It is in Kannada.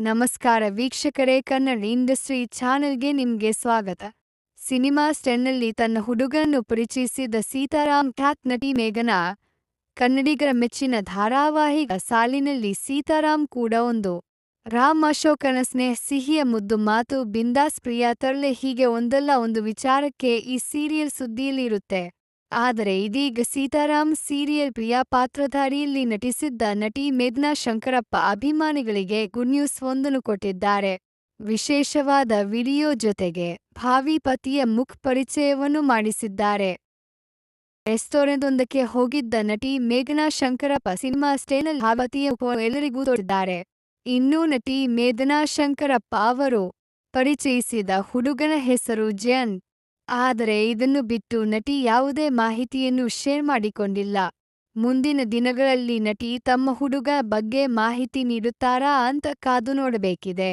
ನಮಸ್ಕಾರ ವೀಕ್ಷಕರೇ, ಕನ್ನಡ ಇಂಡಸ್ಟ್ರಿ ಚಾನೆಲ್ಗೆ ನಿಮ್ಗೆ ಸ್ವಾಗತ. ಸಿನಿಮಾ ಸ್ಟೆನ್ನಲ್ಲಿ ತನ್ನ ಹುಡುಗನನ್ನು ಪರಿಚಯಿಸಿದ ಸೀತಾರಾಮ್ ಖ್ಯಾತ್ ನಟಿ ಮೇಘನಾ, ಕನ್ನಡಿಗರ ಮೆಚ್ಚಿನ ಧಾರಾವಾಹಿ ಸಾಲಿನಲ್ಲಿ ಸೀತಾರಾಮ್ ಕೂಡ ಒಂದು. ರಾಮ್ ಅಶೋಕನ ಸ್ನೇಹ, ಸಿಹಿಯ ಮುದ್ದು ಮಾತು, ಬಿಂದಾಸ್ ಪ್ರಿಯಾ ತರಲೆ ಹೀಗೆ ಒಂದಲ್ಲ ಒಂದು ವಿಚಾರಕ್ಕೆ ಈ ಸೀರಿಯಲ್ ಸುದ್ದಿಯಲ್ಲಿರುತ್ತೆ. ಆದರೆ ಇದೀಗ ಸೀತಾರಾಮ್ ಸೀರಿಯಲ್ ಪ್ರಿಯಾ ಪಾತ್ರಧಾರಿಯಲ್ಲಿ ನಟಿಸಿದ್ದ ನಟಿ ಮೇಘ್ನಾ ಶಂಕರಪ್ಪ ಅಭಿಮಾನಿಗಳಿಗೆ ಗುಡ್ ನ್ಯೂಸ್ ಒಂದನ್ನು ಕೊಟ್ಟಿದ್ದಾರೆ. ವಿಶೇಷವಾದ ವಿಡಿಯೋ ಜೊತೆಗೆ ಭಾವಿ ಪತಿಯ ಮುಖ್ ಪರಿಚಯವನ್ನು ಮಾಡಿಸಿದ್ದಾರೆ. ರೆಸ್ಟೋರೆಂಟ್ವೊಂದಕ್ಕೆ ಹೋಗಿದ್ದ ನಟಿ ಮೇಘನಾ ಶಂಕರಪ್ಪ ಸಿನಿಮಾ ಸ್ಟೇನಲ್ಲಿ ಭಾವತಿಯ ಎಲ್ಲರಿಗೂ ತೋರಿದ್ದಾರೆ ಇನ್ನೂ ನಟಿ ಮೇಘನಾ ಶಂಕರಪ್ಪ ಅವರು ಪರಿಚಯಿಸಿದ ಹುಡುಗನ ಹೆಸರು ಜಯನ್ ಆದರೆ ಇದನ್ನು ಬಿಟ್ಟು ನಟಿ ಯಾವುದೇ ಮಾಹಿತಿಯನ್ನು ಶೇರ್ ಮಾಡಿಕೊಂಡಿಲ್ಲ. ಮುಂದಿನ ದಿನಗಳಲ್ಲಿ ನಟಿ ತಮ್ಮ ಹುಡುಗ ಬಗ್ಗೆ ಮಾಹಿತಿ ನೀಡುತ್ತಾರಾ ಅಂತ ಕಾದು ನೋಡಬೇಕಿದೆ.